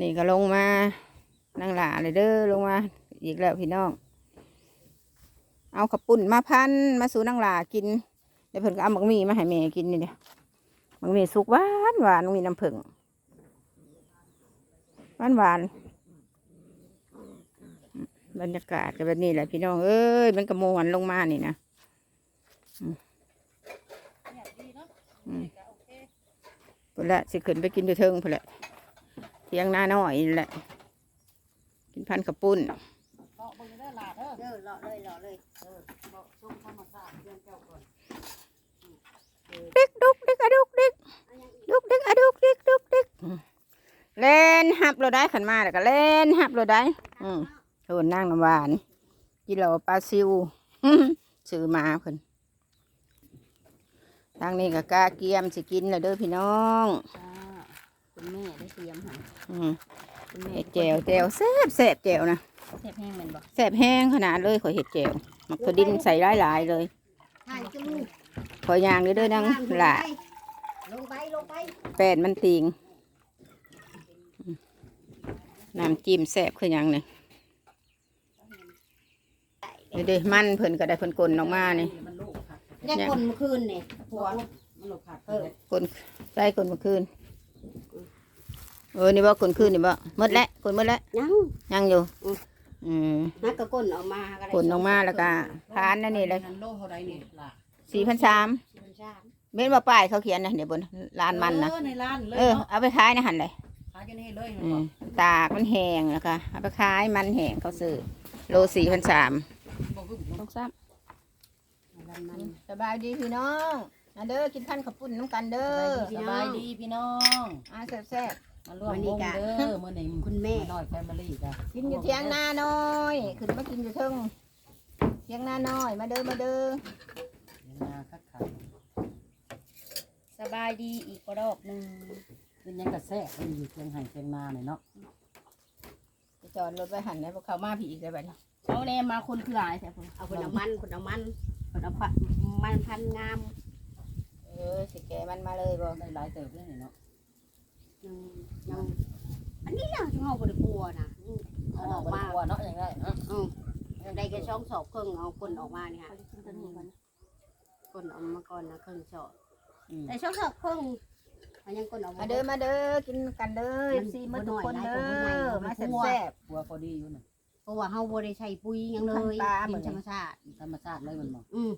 นี่ก็ลงมานั่งหลาเลยเด้อลงมา อีกแล้วพี่น้อง เอาขับปุ่นมาพันมาสู่นั่งหลากินเดี๋ยวเพิ่นก็เอาบักมีมาให้แม่กินนี่เดียวบักมีสุกหวานหวานมีน้ำผึ้งหวานหวานบรรยากาศก็แบบนี้แหละพี่น้องเอ้ยมันกระมวนลงมานี่นะอืมอืมพุ่นละสิขึ้นไปกินอยู่เทิงพุ่นละ เที่ยงหน้าน้อยนี่แหละ กินพันขับปุ้นเลาะเบิ่งได้อหลาเด้อเด้อเลาะเลยเลาะเลยเออเลาะช่วงธรรมชาติเพื่อนเจ้าก่อนดิกดุกดิกอะดุกดิกดุกดิกอะดุกดิกดุกดิกเล่นหับเราได้ขันมาแล้วก็เล่นหับเราได้ อืมโทนนั่งน้ำหวานกิโลปลาซิวซื้อมาเพิ่นทางนี้ก็กาเกียมสิกินแล้วเด้อพี่น้อง คุณแม่ได้เตรียมให้อืมคุณแม่เห็ดแจวแจวแซ่บแซ่บแจวนะเสพแห้งแมันบ่แซ่บแห้งขนาดเลยขอยเห็ดแจวหมักถั่วดินใส่หลายๆเลยถ่ายจมูกขอยยางเด้อเด้อนังหละลงไปลงไปแปดมันติงอืมน้ำจิ้มแซ่บคือหยังเนี่ยเดี๋ยวเดี๋ยวมันเพิ่นก็ได้เพิ่นกลนออกมานี่มันลูกผัดเนี่ยคนเมื่อคืนนี่ผัวมันลูกผัดเออ กลนใส่กลนเมื่อคืน เออนี่บ่กลนคืนนี่บ่หมดแล้วกลนหมดแล้วยังยังอยู่ อืมอืมนักก็ก้นออกมาได้กลนออกมาแล้วก็พานนั่นนี่เลยโลเท่าไรนี่หลาสี่พันสามมันชามเม็นว่าป้ายเขาเขียนนะเดี๋ยวบนลานมันนะเออในร้านเลยเออเนาะเอาไปขายนะหันเลยขายกันให้เลยอืมตากมันแห้งแล้วก็เอาไปขายมันแห้งเขาซื้อโลสี่พันสามบ่พึ่งต้องซ้มันมันำสบายดีพี่น้องมาเด้อกินพันขับปุ่นน้ำกันเด้อสบายดีพี่น้องอ่าแซ่บ มาร่วมวงเด้อมื้อนี้คุณแม่ น้อยแฟมิลี่จ้ะๆกินอยู่เทียงนาน้อย ขึ้นมากินอยู่เทิงเทียงนาน้อย มาเด้อมาเด้อเดี๋ยวนาคักขันสบายดีอีกรอบหนึ่งเป็นหยังกระแทกมันอยู่เชียงไห้เชียงนาเนี่ยเนาะไปจอดรถไปหันเลยพวกเขามาผีอีกเลยบัดนี้เอาแน่มาคนคือหลายแต่คนเอาคนเอามันคนเอามันคนเอาผัดมันพันงาม เออสิแกมันมาเลยบ่ได้หลายเติบเลยเนาะ ยังยังอันนี้ยังจะเอาบริกลัวนะอืมเอาเอาออออกกมามาว่าเนาะอย่างไรเนาะอืมได้แค่ช่องสอบครึ่งเอาคนออกมานี่ค่ะคนออกมาก่อนนะครึ่งสอบอืมแต่ช่องสอบครึ่งมันยังคนออกมามาเด้อมาเด้อกินกันเด้อมันซีมาทุกคนบ่เด้น้อยหลายอคนบ่มาใหญ่แซ่บบัวพอดีอยู่น่ะเพราะว่าเฮาบ่ได้ใช้ปุ๋ยหยังเลยปลาเหมืเป็อนน ธรรมชาติ ธรรมชาติเลยมันบอกอืม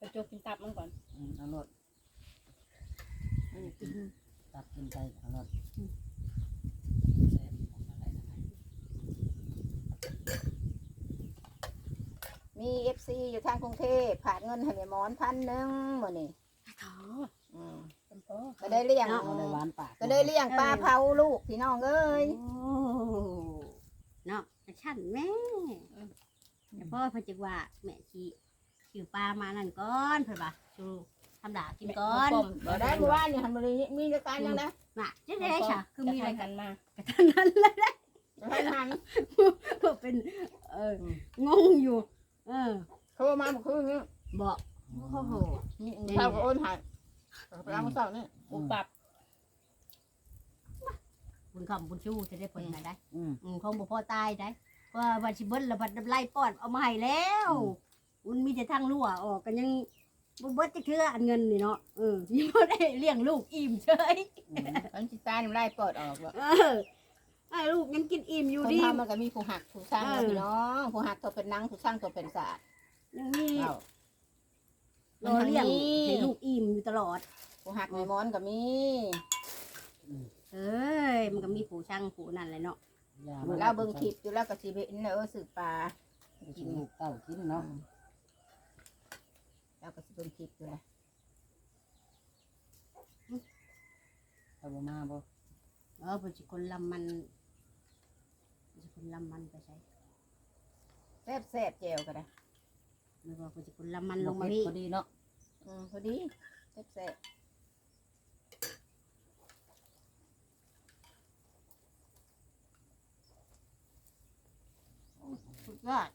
กระจกกินตับมันก่อน อืมเอารสกิน ตัดกินใจเอารสแซ่บของอะไรนะๆมีเอฟซีอยู่ทางกรุงเทพผ่านเงินให้แม่หมอนพันหนึ่งหมดนี่อืมเป็นโต๊ะก็ได้เลี้ยงเอาได้หวานปากก็ได้เลี้ยงปลาเผาลูกพี่น้องเอ้ยโอ้เนาะแต่ฉันแม่แต่พ่อเพิ่นจักว่าแม่สิคิวปลามานั่นก่อนเพิ่นว่าชู ทำดากินก่อนบ่ได้เมื่อวานนี่หันมาเลยมีรายการยังนะน่ะจังได๋ค่ะคือมีอะไรกักันนมากันทั้งนั้นเลยนะให้หันก็เป็นเอองงอยู่ เออโทรมาเมื่อคืนนี้บอกโอ้โหเท่ากับโอนใหายไปเอามาเสาร์นี่ปุบปับบุญคำบุญชูจะได้ผลไหนได้อืมอืมคงบ่พอตายได้ว่าวันชิเบิ้ลแล้วบัดน้ำไล่ป้อนเอามาให้แล้วมันมีแต่ทางรั่วออกกันยัง บ่เบิดจะคืออันเงินนี่เนาะเออยังบ่ได้เลี้ยงลูกอิ่มเฉยอันจิตานี่ไล่ปลดออกบ่เออไอ้ลูกยังกินอิ่มอยู่คนดีทำมันก็มีผู้หักผู้สร้างนะพี่น้องผู้หักตัวเป็นนังผู้สร้างตัวเป็นศาสตร์ยังมีเอารอเลี้ยงให้ลูกอิ่มอยู่ตลอด ผู้หักในมอนก็มีเอ้ยมันก็มีผู้ช่างผู้นั่นแหละเนาะยาเราเบิ่งคลิปอยู่แล้วก็สิเห็นเออสืบปลากินลูกเต้ากินเนาะ เราก็สิเบิ่งคลิปอยู่นะเอาบ่มาบ่เออเป็นคนลำมันเป็นคนลำมันไปใช้แซ่บแซ่บๆแจวก็ได้ไม่ว่าเป็นคนลำมันลงมาพี่พอดีเนาะอืมพอดีแซ่บแซ่บสุดยอด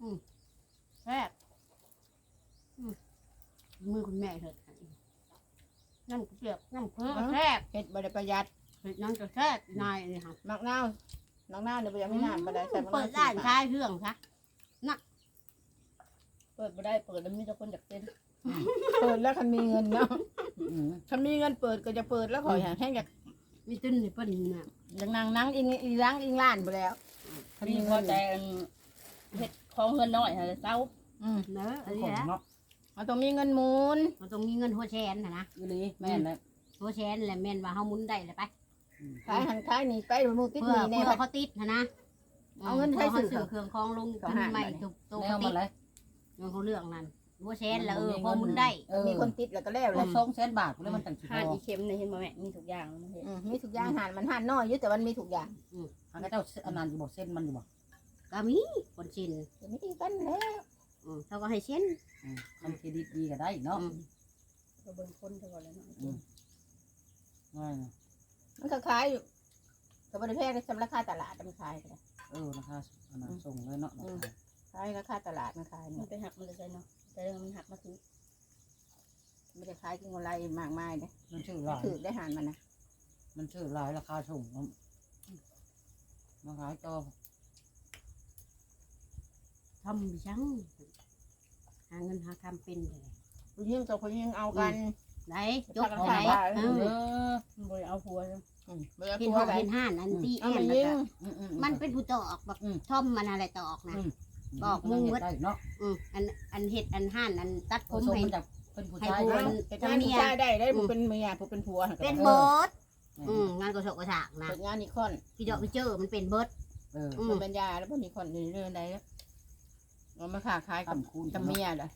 อืมแซ่บอืมมือ คุณแม่เถิดน้ำเกลือน้ำเกลือแซ่บเฮ็ดบ่ได้ประหยัดเฮ็ดน้องจะแซ่บนายนี่ค่ะมักนาวน้องนาวเนี่ยบ่ยังไม่นานบ่ได้ใส่มักเปินาวดร้านขายเครื่องซะเปิดบ่ได้เปิดแล้วมีแต่คนอยากเป็นเปิดแล้วคันมีเงินเนาะอืมคันมีเงินเปิดก็จะเปิดแล้วขอยแห้งอยากมีตุ้นนี่เปิ้นน่ะอยากนั่งนั่งอิงอีล้างอิงล้านไปแล้วคันมีมีพเงิอนใจอันเฮ็ดของเงินน้อยหาเศร้าอืมเนอะอันขนี้องแหละเนาะ มันต้องมีเงินหมุนมันต้องมีเงินหัวแชนน่ะนะอีหลีแม่นแล้วหัวแชนแหละแม่นว่าเฮาหมุนได้เลยไปขายหันขายนี่ไปมือติดเพื่หอนี่แน่เพื่อเขาติดนะนะเอาเงินใช้พื่สื่อเขาซื้อเครื่องคองลงก็ขึ้นหาใหม่ได้ถูกตัวแนเขาวติมาดเลยเงินเขาเรื่องนั้นหัวแชนแล้วเออพอหมุนได้เออมีคนติดแล้วก็แล้วเลเรายสองแสนบาทแล้วมันตั้งสิบหานพออีเข็มเนี่ยเห็นบ่แม่มีทุกอย่างมันเฮ็ดอืมมีทุกอย่างหันมันหันน้อยอยู่แต่มันมีทุกอย่างหางเจ้าอันนั้นอยู่บ่เส้นมันอยู่บ่ก็มีคนชินจะมีกันแล้ว อืมเขาก็ให้เช่นอืมคันเครดิตดีก็ได้เนาะอืมก็เบิ่งคนเท่าก่อนเลยเนาะอืมง่ายนะมันก็ขายอยู่กับบริแพงสำราคาตลาดมันขายก็ได้เออราคาอันนั้นส่งเลยเนาะอืมขายราคาตลาดมันขายมัเนี่นยไปหักมันเลยใจเนาะแต่เรื่องมันหักมาถึงไม่ได้ขายกินอะไรมากมายเลยมันชื่อหลายถือได้หันมันนะมันชื่อหลายราคาส่งมันมาขายต่อทำดิฉัน หาเงินหาคำเป็นเลยผู้หญิงกับผู้หญิงเอากันไหนจพักกกันไหนขายเอเอออมันบ่ได้เอาผัวจ้ะอืมเวลาเห็นตัวหออะไรเห็นห่านอันตีเอาแอนมาแล้วยิงก็อืมอืมมันเป็นผู้ตอกบักอืม ท่อมมันอะไรตอกนะอืมบอกมึงเฮ็ดได้เนาะอืมอันอันเห็ดอันห่านอันตัดผผมมให้ มันจะเป็นผู้ให้ชายผู้เนาะเป็นงานผู้ชายได้ได้ผู้เป็นเมียผู้เป็นผัวหั่นก็เป็นได้เบิร์ดอือืมมงานกระโชกกระฉากนะเป็นงานนิคอนพี่เจาะพี่เจอมันเป็นเบิร์ดเอออืมเป็นปัญญาแล้วพวกนิคอนนี่เรื่องใดแล้ว เอามาค้าขายกับทำคูณกับเมียเหรอ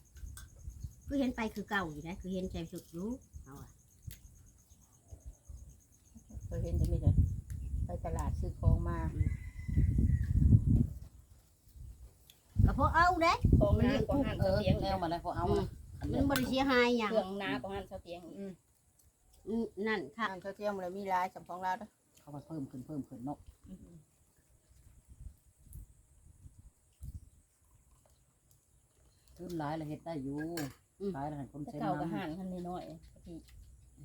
คือเห็นไปคือเก่าอยู่นะคือเห็นใจสุดรู้เอาอะเคยเห็นจะมีเลยไปตลาดซื้อของมาก็เพราะเอาเด้ของหน้าของหันเอเสาอเตียงแนวมาเลยพอเอาละมันบริเสียหายอย่างเครื่องหน้าของหันเสาเตียงอีกอืมอืมนั่นค่ะทางเขาเที่ยงเลยมีลายสำของเราด้วยเขาก็เพิ่มขึ้นเพิ่มขึ้นเนาะ ขึ้นหลายแล้วเฮ็ดได้อยู่ขายแล้วให้คนแต่เซ็นเก่าก็นำหันคันน้อยๆ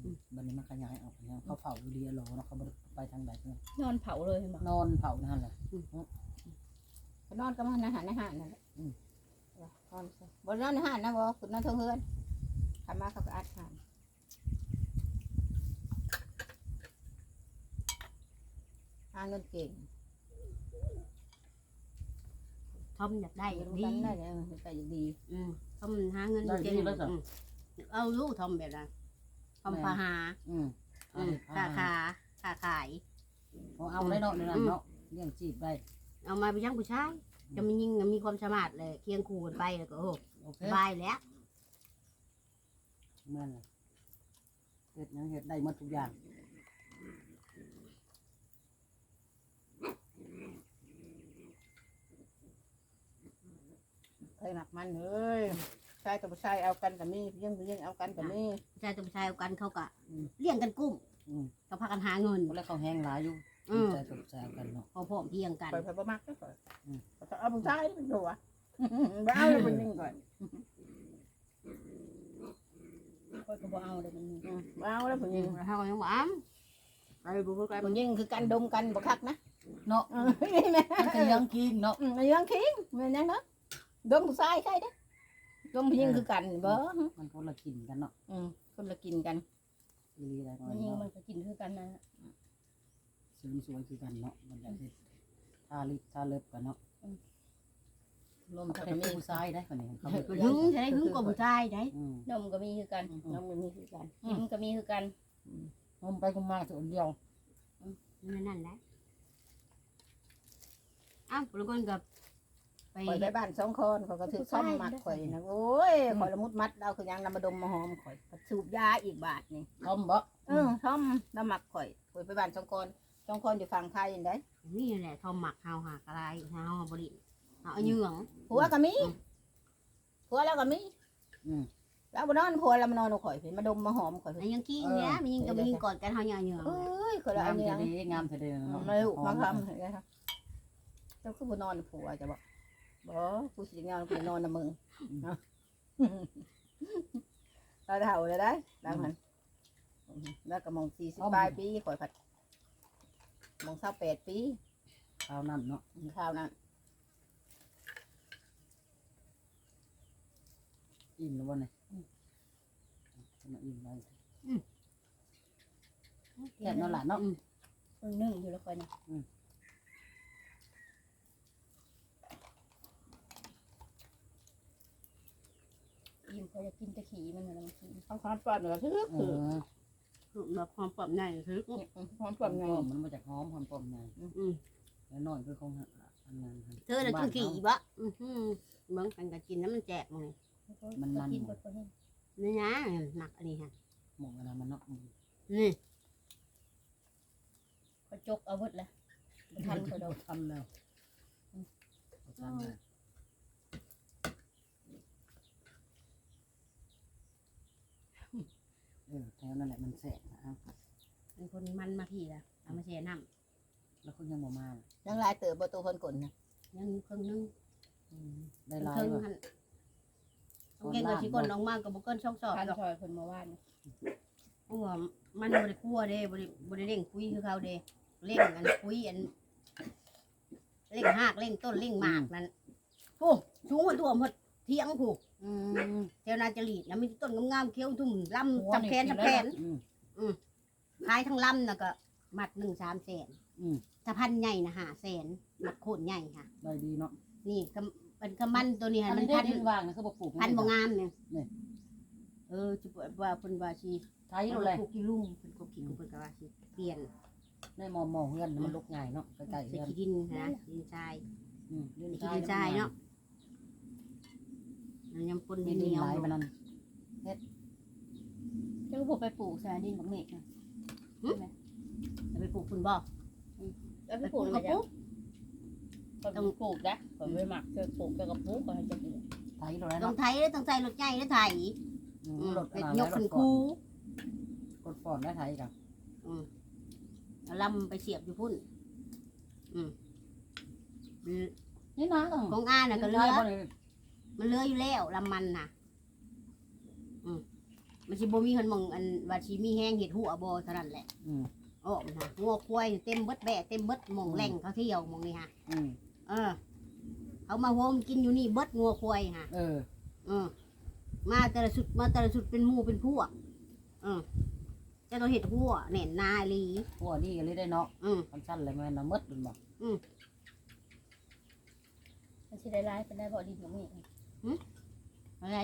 พี่บันนี้มันขยายออกแล้วเขาเผาอยู่เดียรอเนาะเขาบ่ได้ไปทางใดเนาะนอนเผาเลยเห็นบ่นอนเผานั่นแหละไปนอนกับมันอาหารอาหารนั่นแหละอืมนอนซะบนนอนอาหารนะบ่คุณนอนเท่าเฮือนทำมาเขาก็อัดอาหารหาเงินเก่ง ทอมอยากได้อเงิย่านงดีกันได้เลยแต่อย่างดี อืมทอมหาเงินเก่งอืมเอาลูกทอมแบบนั้นทอมพาหาอืมอืมค่าขาค่าขายพอเอาได้เนาะนี่นั่นเนาะเลี้ยงจีบได้เอามาไปยังผู้ชายจะมียิ่งมีความสามารถเลยเคียงคู่กันไปแล้วก็โอ้โอเคสบายแล้วแม่นเลยเฮ็ดหยังเฮ็ดได้หมดทุกอย่าง ใครหนักมันเอ้ยชายกับผู้ชายเอากันกับนี่ยิ่งยิ่งเอากันกับนี่ ผู้ชายตัวผู้ชายเอากันเขาก็เลี้ยงกันกุ้มอืม ก็พากันหาเงินก็เลยเขาแห้งหลายอยู่อืมใจสดใจกันเนาะ พอพร้อมเพรียงกันปล่อยไปบ่มักก็ปล่อยอืมเอาเอาผู้ชายเป็นตัวบ้าเลยเป็นยิ่งก่อนค่อยก็บ่เอาเลยมันอืมบ้าแล้วเป็นอืยิ่งมแล้วเขาก็ยังว่าอ้ำไปบุกไปเป็นยิ่งคือการดมกันบ่คักนะเนาะเออนี่แม่มันก็ยังกินเนาะอืมไอ้ยังคิงแม่นยังเนาะ ดมผู้ชายใช่เด้อดมผู้หญิงคือกันบ่มันคนละกินกันเนาะอืมคนละกินกันอีหลีอะไรมันยิงเนาะมันก็กินคือกันนะสวยสวยคือกันเนาะมันอยากเฮ็ดทาลิปทาเล็บกันเนาะลมเขาทะเป็นมีผู้ชายได้คนนี้เขาก็หึงจะได้หึงกว่าผู้ชายได้อืมนมก็มีคือกันน้องมันมีคือกันกินก็มีคือกันผมไปกุมมาส่วนเดียว นั่นนั่นแหละอ้าวแล้วคนกับไป ข่อยไปบ้านสองคนเขาก็ถือซ่อมมัดข่อยนะโอ้ยข่อยละมุดมัดเอาคือยังนำมาดมมาหอมข่อยก็สูบยาอีกบาทนี่ทอมบ่เออซ่อมน้ำหมักข่อยข่อยไปบ้านสองคนสองคนอยู่ฝั่งไทยยังไงนี่แหละทอมหมักเฮาหากอะไรเฮาบริเอาเหยื่องผัวก็มีผัวแล้วก็มีอืมแล้วมานอนผัวแล้วมานอนเอาข่อยมาดมมาหอมข่อยไอ้ยังกี้เนี้ยมันยิงกับมันยิงกอดกันเฮาเหยื่องเอ้ยข่อยละงาอัมนนี้เทยังเดงามเทเดเนาะมาลูกมาทำเห็นไหมครับเจ้าคือบ่นอนผัวจะบอก บ่กูสิงานกูนอนนะมึงเนาะเราเฒ่าเลยได้ดังนั้นแล้วก็มองสี่สิบปลายปีข่อยผัดมงเศร้าแปดปีข้าวนั่นเนาะข้าวนั้นอิ่มแล้ววันนี้มาอิ่มไปแค่นั้นแหละเนาะอืมเพิ่งนึ่งอยู่แล้วค่อยนะ อืมอิ่มเขาจะกินแตะขี่มันเหมือนมันกินเอาความปลอดเหนือทึกเอคืออแบบความปรับใหญ่คือความปลอดไงมันมาจากหอมหอมปอมไงอืมแล้วนอนคือของอันนั้นเธอน่ะกินขี่บ่อือหือเบิ่งกันก็กินน้ำมันแจกมึงมันมันกินหมดพอเห็นนี่นะหนักอันนี้ฮะหมกอะไรมันเนาะนี่เขาจกอาวุธละบ่ทันเขาดอกทำแล้วทำแล้ว ออแถวนั่นแหละมันแสบนะเป็นคนมันมาพี่ละเอามาแช่น้แล้วคุณยังบ่มายังลายเติบประตูคนกลนะำยังครึ่งนึงได้เป็นลายครึ่งว่ะหันเอาเก่งกับชิกลออกมากับบุกเกิลช่องสอบทานหรอกซอยเพิ่นมาว่านเพราะว่ามันบริคั่วเด้บริบริเร่งคุยคือเขาเด้เร่งอันคุยอันเร่งหากเร่งต้นเร่งหมากนั่นโอ้ชูหัวตัวหมดเที่ยงผูก อืมเจ้านาจะหลีดนะมีต้นงามๆเคี้ยวทุ่มลำจำแขนจำแขนอืม ขายทั้งลำน่ะก็มัดหนึ่งสามแสนอืม ถ้าพันใหญ่นะห้าแสนมัดโคตรใหญ่ค่ะ ได้ดีเนาะนี่ก็เป็นกระมันตัวนี้อัค่ะนมันนี้พันดินว่างนะคือบ่ปลูกพันบ่งามเนี่ยนี่เออจะบอกว่าเพิ่นว่าสิไทยดูเลยปลูกกี่ลุ่มเพิ่นก็คิดเพิ่นก็ว่าสิเปลี่ยนในมอมอเฮือนมันลุกง่ายเนาะใกล้ๆใส่เฮือนขี้ดินนะดินทรายอืมใส่ขี้ดินทรายเนาะแล้ว ยังปนดิดินนเหนียวลายมันนั่นเจ้าผมไปปลูกสายดินบักเมฆนะจะไปปลูกคุณบ่แล้วไปไปปปลูลูกกเขาไม่ปลูได้กต้องปลูกนะผมไม่หมักเจอปลูกเจอกับปลูกก็ให้จะปลูกไทยดูเลยต้อเนาะงไถเลยต้องใส่รถใหญ่แล้วไถอืมอืมรถเป็อะนไรยกรขึ้นถปอคูดรถปอดได้ไทยกันอืมเอาลำไปเสียบอยู่พุ่นอืมนี่นะของอาน่ะก็เหลือ มันเหลืออยู่แล้วลำมันน่ะ อืมมันสิบ่มีเงินหมองอันว่าสิมีแห้งเห็ดหัวบ่เท่านั้นแหละอืมโอ้มันน่ะงัวควายเต็มเบิดแบะเต็มเบิดหมองแหล่งเขาเที่ยวหมองนี่ฮะ อืมเออ เขามาโฮมกินอยู่นี่เบิดงัวควายฮะ เออ เออ มาแต่ละสุดมาแต่ละสุดเป็นหมู่เป็นพวกเออเจะต้องเห็ดหัวแหน่นนาอีหลีหัวนี่ก็เลยได้เนาะอืมคันสั้นเลยแม่นน่ะมืดเป็นบ่มันสิได้ร้ายเป็นได้บ่ดินบักเมฆ อะไร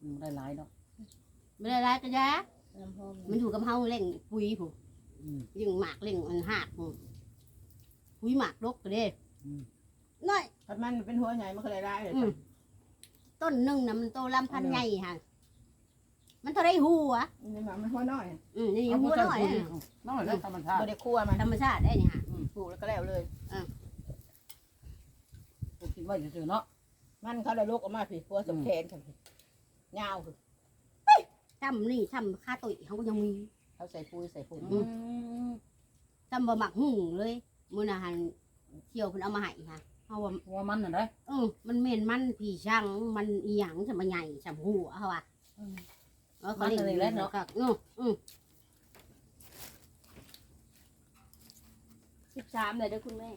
อืมได้หลายเนาะไม่ได้ร้ายกระยาน้ำหอมมันอยู่กับเฮาเล่งปุ๋ยผู้อืม ยิงหมากเล่งอันหากผู้ปุ๋ยหมากรกก็เด้อืม น้อย ถ้ามันเป็นหัวใหญ่มันก็เลยได้เลยอืม ต้นหนึ่งนะมันโตลำพันใหญ่ฮะมันเท่าไรหัวนี่มันมันหัวน้อยอืมนี่หัวน้อยอะน้อยแล้วธรรมชาติ บ่ได้คั่วมันธรรมชาติได้นี่ฮะ ปลูกแล้วก็แล้วเลยปลูกกินไว้ซื่อๆเนาะ มันเขาเลยลูกออกมาผิดคั่วสมแขนกันผิดยาวคือทำนี่ทำค่าตุ๋ยเขาก็ยังมีเขาใส่ปุ๋ยใส่ปุ๋ยอืมทำบะหมักหุ่งเลยมื้อน่ะหันเที่ยวเพิ่นเอามาให้ค่ะเฮาว่าหัวมันน่ะเด้อเออมันเหม็นมันผีช่างมันอีหยังจะมาใหญ่สำหัวเขาว่าเออเขาเรียกอยู่แล้วเนาะอืออือสิบสามเลยเด้อคุณแม่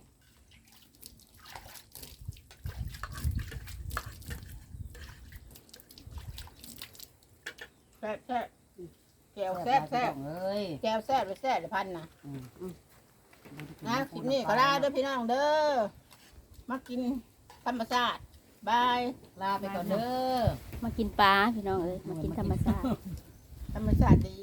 ซ่บแซ่บแก้วแซ่บแซ่บเอ้ยแก้วแซ่บไปแซ่บเดี๋ยวพันนะนะคลิปนี้ก็ลาเด้อพี่น้องเด้อมากินธรรมชาติบายลาไปก่อนเด้อมากินปลาพี่น้องเอ้ยมากินธรรมชาติธรรมชาติดี